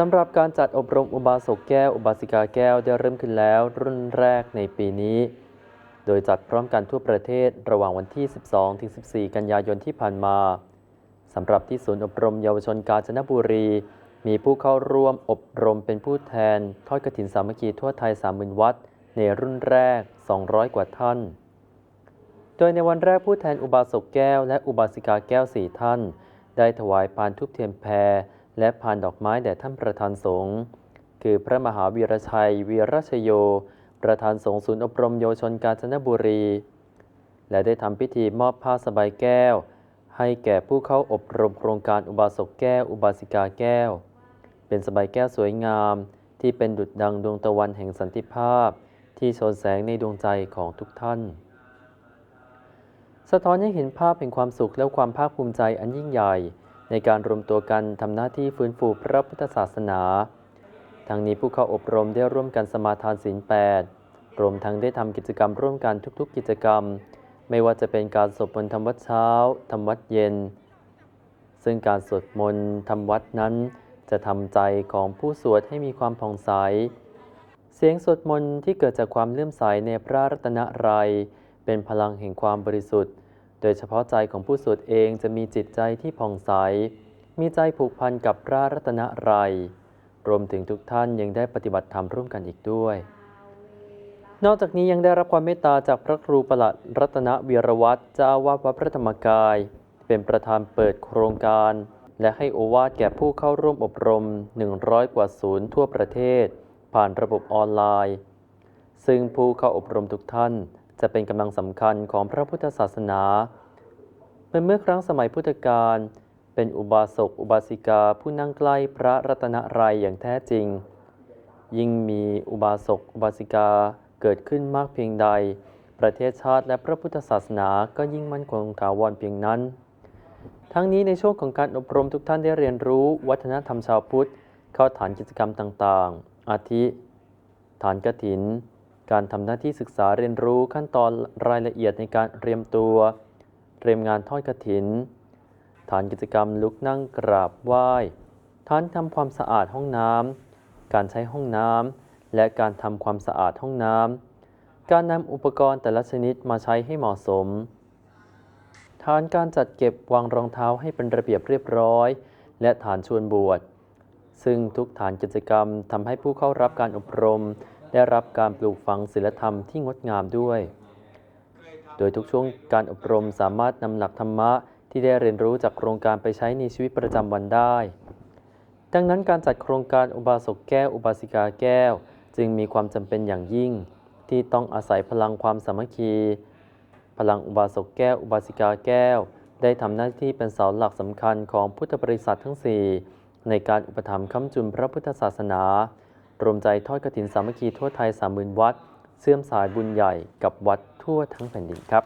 สำหรับการจัดอบรมอุบาสกแก้ว อุบาสิกาแก้วได้เริ่มขึ้นแล้ว รุ่นแรกในปีนี้ โดยจัดพร้อมกันทั่วประเทศระหว่างวันที่ 12-14 กันยายนที่ผ่านมาสำหรับที่ศูนย์อบรมเยาวชนกาญจนบุรี มีผู้เข้าร่วมอบรมเป็นผู้แทน ทอดกฐินสามัคคีทั่วไทย 30,000 วัด ในรุ่นแรก 200 กว่าท่าน โดยในวันแรกผู้แทนอุบาสกแก้ว และอุบาสิกาแก้วสี่ท่าน ได้ถวายพานทุบเทียนแพร และพานดอกไม้แด่ท่านประธานสงฆ์คือพระมหาวีรชัย วีรชโย ประธานสงฆ์ศูนย์อบรมเยาวชนกาญจนบุรี และได้ทำพิธีมอบผ้าสบายแก้ว ให้แก่ผู้เข้าอบรมโครงการอุบาสกแก้ว อุบาสิกาแก้ว เป็นสบายแก้วสวยงาม ที่เป็นดุจดังดวงตะวันแห่งสันติภาพ ที่โชนแสงในดวงใจของทุกท่าน สะท้อนให้เห็นภาพแห่งความสุขและความภาคภูมิใจอันยิ่งใหญ่ ในการรวมตัวกันทำหน้าที่ฟื้นฟูพระพุทธศาสนา ทั้งนี้ผู้เข้าอบรมได้ร่วมกันสมาทานศีลแปดรวมทั้งได้ทำกิจกรรมร่วมกันทุกๆ กิจกรรม ไม่ว่าจะเป็นการสวดมนต์ทำวัดเช้าทำวัดเย็น ซึ่งการสวดมนต์ทำวัดนั้น จะทำใจของผู้สวดให้มีความผ่องใส เสียงสวดมนต์ที่เกิดจากความเลื่อมใสในพระรัตนตรัยเป็นพลังแห่งความบริสุทธิ์ ดยเฉพาะใจของผู้สวดเองจะมีจิตใจที่ผ่องใส มีใจผูกพันกับพระรัตนตรัย รวมถึงทุกท่านยังได้ปฏิบัติธรรมร่วมกันอีกด้วย นอกจากนี้ยังได้รับความเมตตาจากพระครูประหลัดรัตนวีรวัตรเจ้าวาสวัดพระธรรมกาย เป็นประธานเปิดโครงการ และให้โอวาทแก่ผู้เข้าร่วมอบรม 100 กว่าศูนย์ทั่วประเทศ ผ่านระบบออนไลน์ ซึ่งผู้เข้าอบรมทุกท่าน จะเป็นกำลังสำคัญของพระพุทธศาสนาเป็นเมื่อครั้งสมัยพุทธกาลเป็นอุบาสกอุบาสิกาผู้นั่งใกล้พระรัตนรัยอย่างแท้จริง ยิ่งมีอุบาสกอุบาสิกาเกิดขึ้นมากเพียงใด ประเทศชาติและพระพุทธศาสนาก็ยิ่งมั่นคงถาวรเพียงนั้น ทั้งนี้ในช่วงของการอบรมทุกท่านได้เรียนรู้วัฒนธรรมชาวพุทธ เข้าฐานกิจกรรมต่างๆ อาทิ ฐานกถิน การทำหน้าที่ศึกษาเรียนรู้ขั้นตอนรายละเอียดในการเตรียมตัว เตรียมงานทอดกรถิน ฐานกิจกรรมลุกนั่งกราบไหว้ฐานทำความสะอาดห้องน้ำการใช้ห้องน้ำและการทำความสะอาดห้องน้ำการนำอุปกรณ์แต่ละชนิดมาใช้ให้เหมาะสมฐานการจัดเก็บวางรองเท้าให้เป็นระเบียบเรียบร้อย และฐานชวนบวช ซึ่งทุกฐานกิจกรรมทำให้ผู้เข้ารับการอบรม ได้รับการปลูกฝังศีลธรรมที่งดงามด้วย โดยทุกช่วงการอบรมสามารถนำหลักธรรมะที่ได้เรียนรู้จากโครงการไปใช้ในชีวิตประจำวันได้ ดังนั้นการจัดโครงการอุบาสกแก้ว อุบาสิกาแก้ว จึงมีความจำเป็นอย่างยิ่ง ที่ต้องอาศัยพลังความสามัคคี พลังอุบาสกแก้ว อุบาสิกาแก้ว ได้ทำหน้าที่เป็นเสาหลักสำคัญของพุทธบริษัททั้ง 4 ในการอุปถัมภ์ค้ำจุนพระพุทธศาสนา รวมใจทอดกฐินสามัคคีทั่วไทย 30,000 วัดเสื่อมสายบุญใหญ่กับวัดทั่วทั้งแผ่นดินครับ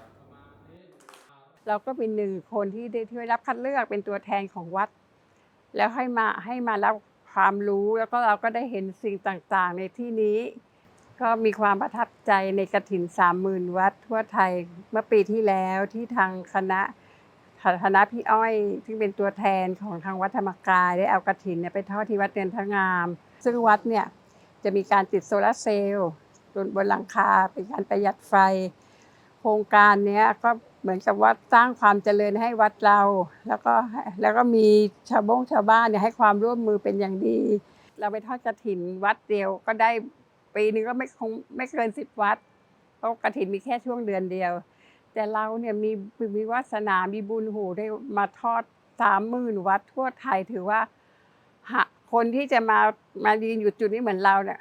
เราก็เป็นหนึ่งคนที่ได้ที่ได้รับคัดเลือกเป็นตัวแทนของวัด แล้วให้มาให้มารับความรู้แล้วก็เราก็ได้เห็นสิ่งต่างๆ ในที่นี้ ก็มีความประทับใจในกระถินสามหมื่นวัดทั่วไทยเมื่อปีที่แล้วที่ทางคณะคณะพี่อ้อยซึ่งเป็นตัวแทนของทางวัดธรรมกายได้เอากระถินเนี่ยไปทอดที่วัดเนินพระงาม ซึ่งวัดเนี่ย จะมีการติดโซลาร์เซลล์บนบนหลังคาเป็นการประหยัดไฟ โครงการนี้ก็เหมือนกับว่าสร้างความเจริญให้วัดเรา แล้วก็แล้วก็มีชาวบงชาวบ้านเนี่ยให้ความร่วมมือเป็นอย่างดี เราไปทอดกระถินวัดเดียวก็ได้ปีนึงก็ไม่คงไม่เกินสิบวัดเพราะกระถินมีแค่ช่วงเดือนเดียว แต่เราเนี่ยมีมีวาสนามีบุญหูได้มาทอดสามหมื่นวัดทั่วไทยถือว่าหา คนที่จะมามายืนอยู่จุดนี้เหมือนเราเนี่ย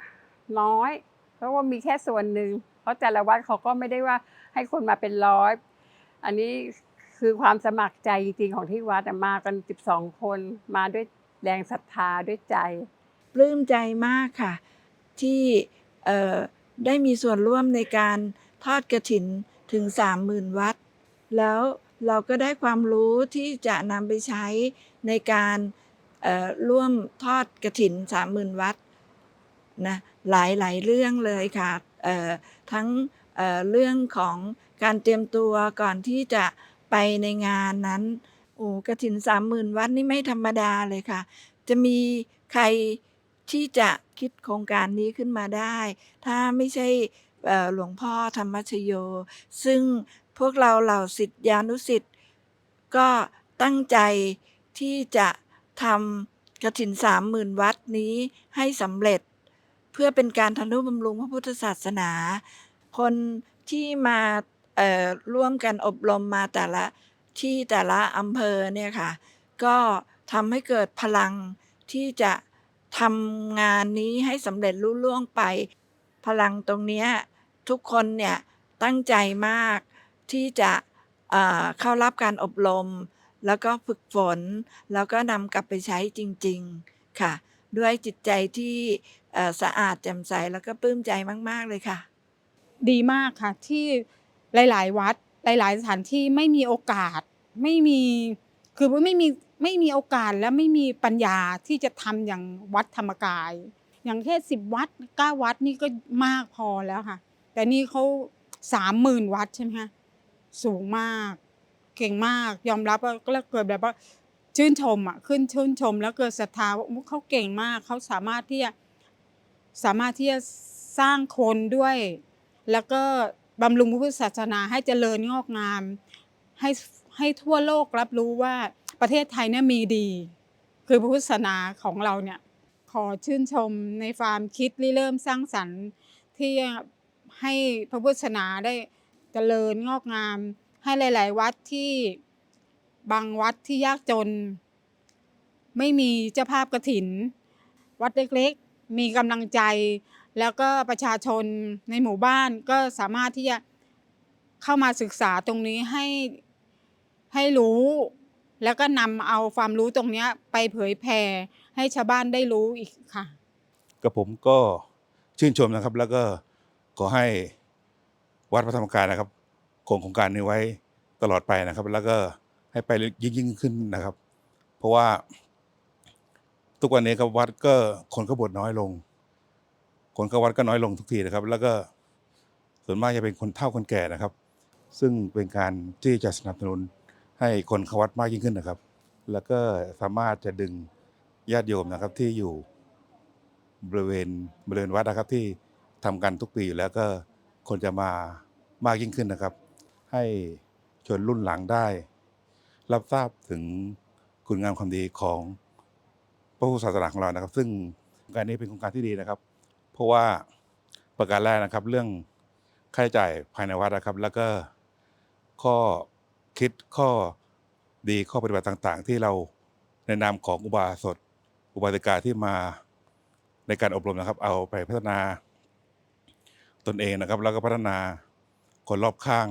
น้อย เพราะว่ามีแค่ส่วนหนึ่งเพราะแต่ละวัดเขาก็ไม่ได้ว่าให้คนมาเป็นร้อย อันนี้คือความสมัครใจจริงๆของที่วัดมากัน 12 คนมาด้วยแรงศรัทธาด้วยใจ ปลื้มใจมากค่ะ ที่ได้มีส่วนร่วมในการทอดกระถินถึง 30,000 วัด แล้วเราก็ได้ความรู้ที่จะนำไปใช้ในการ ร่วมทอดกระถิน30,000วัดนะหลายหลายเรื่องเลยค่ะทั้งเเรื่องของการเตรียมตัวก่อนที่จะไปในงานนั้นโอ้กระถิน30,000วัดนี่ไม่ธรรมดาเลยค่ะ จะมีใครที่จะคิดโครงการนี้ขึ้นมาได้ ถ้าไม่ใช่หลวงพ่อธรรมชโย ซึ่งพวกเราเหล่าศิษยานุศิษย์ก็ตั้งใจที่จะ ทำกระถินสามหมื่นวัดนี้ให้สำเร็จ เพื่อเป็นการทนุบำรุงพระพุทธศาสนา คนที่มาร่วมกันอบรมมาแต่ละที่แต่ละอำเภอเนี่ยค่ะ ก็ทำให้เกิดพลังที่จะทำงานนี้ให้สำเร็จรุ่ล่วงไป พลังตรงนี้ทุกคนเนี่ยตั้งใจมากที่จะเเข้ารับการอบรม แล้วก็ฝึกฝน แล้วก็นำกลับไปใช้จริง ๆ ค่ะ ด้วยจิตใจที่เอ่อสะอาดแจ่มใสแล้วก็ปลื้มใจมากๆเลยค่ะ ดีมากค่ะ ที่หลาย ๆ วัดหลาย ๆ สถานที่ไม่มีโอกาส ไม่มีคือไม่มีไม่มีโอกาสและไม่มีปัญญาที่จะทำอย่างวัดธรรมกาย อย่างแค่สิบวัดเก้าวัดนี่ก็มากพอแล้วค่ะ แต่นี่เขาสามหมื่นวัดใช่ไหมคะสูงมาก เก่งมากยอมรับว่าก็เกิดแบบว่าชื่นชมอะขึ้นชื่นชม แล้วเกิดศรัทธาว่าเขาเก่งมากเขาสามารถที่จะสามารถที่จะสร้างคนด้วย แล้วก็บำรุงพระพุทธศาสนาให้เจริญงอกงาม ให้ให้ทั่วโลกรับรู้ว่าประเทศไทยเนี่ยมีดี คือพระพุทธศาสนาของเราเนี่ยขอชื่นชมในความคิดริเริ่มสร้างสรรค์ที่ให้พระพุทธศาสนาได้เจริญงอกงาม ให้หลาย ๆ วัดที่บางวัดที่ยากจน ไม่มีเจ้าภาพกระถิน วัดเล็ก ๆ มีกำลังใจ แล้วก็ประชาชนในหมู่บ้านก็สามารถที่จะเข้ามาศึกษาตรงนี้ให้ให้รู้แล้วก็นำเอาความรู้ตรงนี้ไปเผยแผ่ให้ชาวบ้านได้รู้อีกค่ะกับผมก็ชื่นชมนะครับ แล้วก็ขอให้วัดพระธรรมกายนะครับ คงโครงการนี้ไว้ตลอดไปนะครับ แล้วก็ให้ไปยิ่งยิ่งขึ้นนะครับ เพราะว่า ทุกวันนี้ครับวัดก็คนก็บวชน้อยลง คนเข้าวัดก็น้อยลงทุกทีนะครับ แล้วก็ส่วนมากจะเป็นคนเฒ่าคนแก่นะครับ ซึ่งเป็นการที่จะสนับสนุนให้คนเข้าวัดมากยิ่งขึ้นนะครับ แล้วก็สามารถจะดึงญาติโยมนะครับที่อยู่บริเวณบริเวณวัดนะครับที่ทำกันทุกปีอยู่แล้วก็คนจะมามากยิ่งขึ้นนะครับ ให้ชนรุ่นหลังได้ รับทราบถึงคุณงามความดีของพระพุทธศาสนาของเรานะครับ ซึ่งโครงการนี้เป็นโครงการที่ดีนะครับ เพราะว่าประการแรกนะครับ เรื่องค่าใช้จ่ายภายในวัดนะครับ แล้วก็ข้อคิดข้อดีข้อปฏิบัติต่าง ๆ ที่เราในนามของอุบาสกอุบาสิกาที่มาในการอบรมนะครับ เอาไปพัฒนาตนเองนะครับ แล้วก็พัฒนาคนรอบข้าง